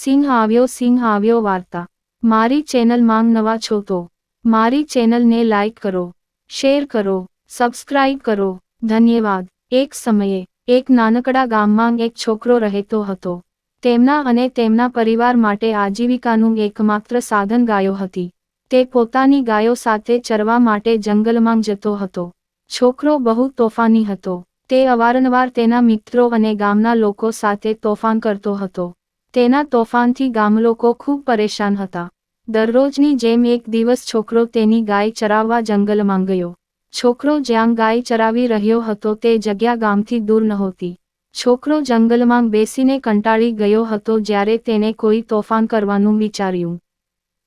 સિંહ આવ્યો સિંહ આવ્યો વાર્તા. મારી ચેનલ માંગ નવા છો તો, મારી ચેનલને લાઇક કરો, શેર કરો સબસ્ક્રાઇબ કરો. ધન્યવાદ. એક સમયે, એક નાનકડા ગામમાં એક છોકરો રહેતો હતો. તેમના અને તેમના પરિવાર માટે આજીવિકાનું એકમાત્ર સાધન ગાયો હતી. તે પોતાની ગાયો સાથે ચરવા માટે જંગલમાં જતો હતો. છોકરો બહુ તોફાની હતો. તે અવારનવાર તેના મિત્રો અને ગામના લોકો સાથે તોફાન કરતો હતો. તેના તોફાનથી ગામલોકો ખૂબ પરેશાન હતા. દરરોજની જેમ એક દિવસ છોકરો તેની ગાય ચરાવવા જંગલમાં ગયો. છોકરો જ્યાં ગાય ચરાવી રહ્યો હતો તે જગ્યા ગામથી દૂર નહોતી. છોકરો જંગલમાં બેસીને કંટાળી ગયો હતો જ્યારે તેને કોઈ તોફાન કરવાનું વિચાર્યું.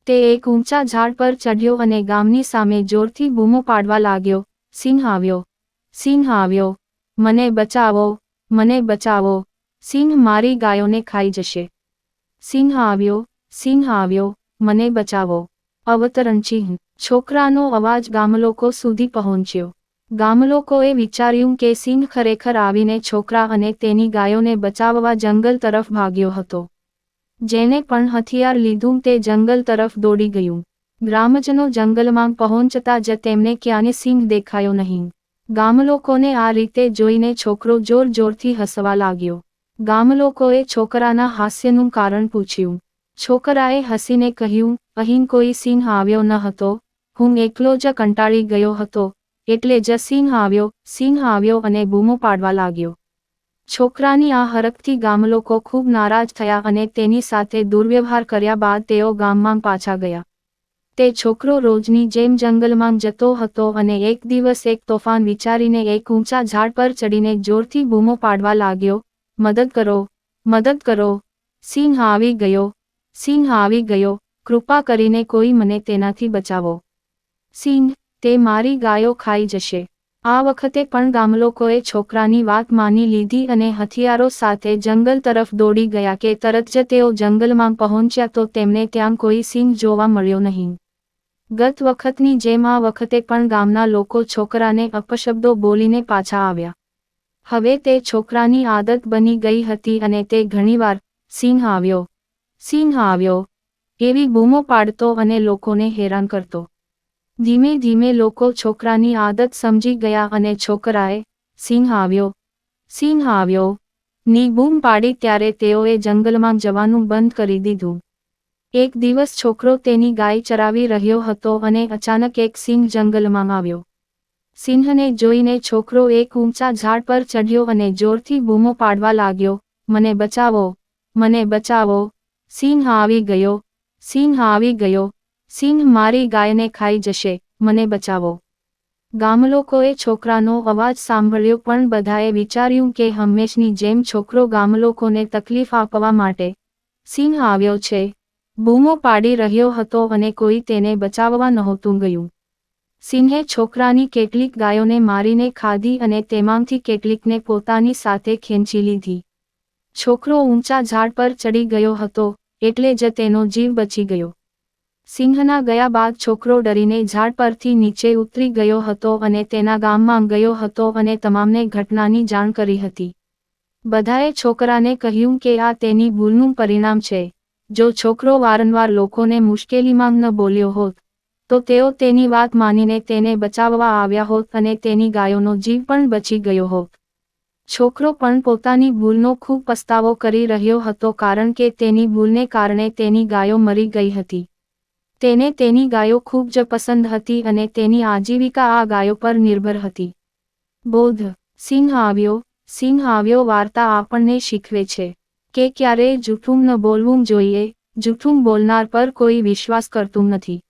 તે એક ઊંચા ઝાડ પર ચઢ્યો અને ગામની સામે જોરથી બૂમો પાડવા લાગ્યો, સિંહ આવ્યો. સિંહ આવ્યો. મને બચાવો. મને બચાવો. સિંહ મારી ગાયોને ખાઈ જશે. સિંહ આવ્યો સિંહ આવ્યો, મને બચાવો. અવતરણ ચિહ્ન છોકરાનો અવાજ ગામલોકો સુધી પહોંચ્યો. ગામલોકોએ વિચાર્યું કે સિંહ ખરેખર આવીને છોકરા અને તેની ગાયોને બચાવવા જંગલ તરફ ભાગ્યો હતો. જેને પણ હથિયાર લીધું તે જંગલ તરફ દોડી ગયું. ગ્રામજનો જંગલમાં પહોંચતા જ તેમને ક્યાંય સિંહ દેખાયો નહીં. ગામલોકોને આ રીતે જોઈને છોકરો જોર જોરથી હસવા લાગ્યો. ગામલોકોએ છોકરાના હાસ્યનું કારણ પૂછ્યું. છોકરાએ હસીને કહ્યું, અહીં કોઈ સિંહ આવ્યો ન હતો. હું એકલો જ કંટાળી ગયો હતો. એટલે જ સિંહ આવ્યો સિંહ આવ્યો અને બૂમો પાડવા લાગ્યો. છોકરાની આ હરકથી ગામલોકો ખૂબ નારાજ થયા અને તેની સાથે દુર્વ્યવહાર કર્યા બાદ તેઓ ગામમાં પાછા ગયા. તે છોકરો રોજની જેમ જંગલમાં જતો હતો અને એક દિવસ એક તોફાન વિચારીને એક ઊંચા ઝાડ પર ચડીને જોરથી બૂમો પાડવા લાગ્યો મદદ કરો મદદ કરો. સિંહ આવી ગયો, સિંહ આવી ગયો. કૃપા કરીને કોઈ મને તેનાથી બચાવો. સિંહ, તે મારી ગાયો ખાઈ જશે. આ વખતે પણ ગામલોકોએ છોકરાની વાત માની લીધી અને હથિયારો સાથે જંગલ તરફ દોડી ગયા કે તરત જ તેઓ જંગલમાં પહોંચ્યા તો તેમને ત્યાં કોઈ સિંહ જોવા મળ્યો નહીં. ગત વખતની જેમ આ વખતે પણ ગામના લોકો છોકરાને અપશબ્દો બોલીને પાછા આવ્યા. હવે તે છોકરાની આદત બની ગઈ હતી અને તે ઘણીવાર સિંહ આવ્યો. સિંહ આવ્યો. એવી બૂમો પાડતો અને લોકોને હેરાન કરતો. ધીમે ધીમે લોકો છોકરાની આદત સમજી ગયા અને છોકરાએ સિંહ આવ્યો. સિંહ આવ્યો. ની બૂમ પાડી ત્યારે તેઓએ જંગલમાં જવાનું બંધ કરી દીધું. એક દિવસ છોકરો તેની ગાય ચરાવી રહ્યો હતો અને અચાનક એક સિંહ જંગલમાં આવ્યો. સિંહને જોઈને છોકરો એક ઊંચા ઝાડ પર ચઢ્યો અને જોરથી બૂમો પાડવા લાગ્યો, મને બચાવો મને બચાવો. સિંહ આવી ગયો, સિંહ આવી ગયો, સિંહ મારી ગાયને ખાઈ જશે, મને બચાવો. ગામલોકોએ છોકરાનો અવાજ સાંભળ્યો પણ બધાએ વિચાર્યું કે હંમેશની જેમ છોકરો ગામલોકોને તકલીફ આપવા માટે સિંહ આવ્યો છે. બૂમો પાડી રહ્યો હતો અને કોઈ તેને બચાવવા નહોતું ગયું. સિંહે છોકરાની કેટલીક ગાયોને મારીને ખાધી અને તેમાંથી કેટલીકને પોતાની સાથે ખેંચી લીધી. છોકરો ઊંચા ઝાડ પર ચડી ગયો હતો, એટલે જ તેનો જીવ બચી ગયો. સિંહના ગયા બાદ છોકરો ડરીને ઝાડ પરથી નીચે ઉતરી ગયો હતો અને તેના ગામમાં ગયો હતો અને તમામને ઘટનાની જાણ કરી હતી. બધાએ છોકરાને કહ્યું કે આ તેની ભૂલનું પરિણામ છે. જો છોકરો વારંવાર લોકોને મુશ્કેલીમાં ન બોલ્યો હોત તો તેઓ તેની વાત માનીને તેને બચાવવા આવ્યા હોત અને તેની ગાયોનો જીવ પણ બચી ગયો હોત. છોકરો પણ પોતાની ભૂલનો ખૂબ પસ્તાવો કરી રહ્યો હતો કારણ કે તેની ભૂલને કારણે તેની ગાયો મરી ગઈ હતી. તેને તેની ગાયો ખૂબ જ પસંદ હતી અને તેની આજીવિકા આ ગાયો પર નિર્ભર હતી. બોધ, સિંહ આવ્યો સિંહ આવ્યો વાર્તા આપણને શીખવે છે કે ક્યારેય જૂઠું ન બોલવું જોઈએ, જૂઠું બોલનાર પર કોઈ વિશ્વાસ કરતું નથી.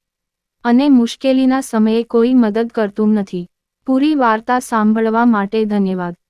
અને મુશ્કેલીના સમયે કોઈ મદદ કરતું નથી. પૂરી વાર્તા સાંભળવા માટે ધન્યવાદ.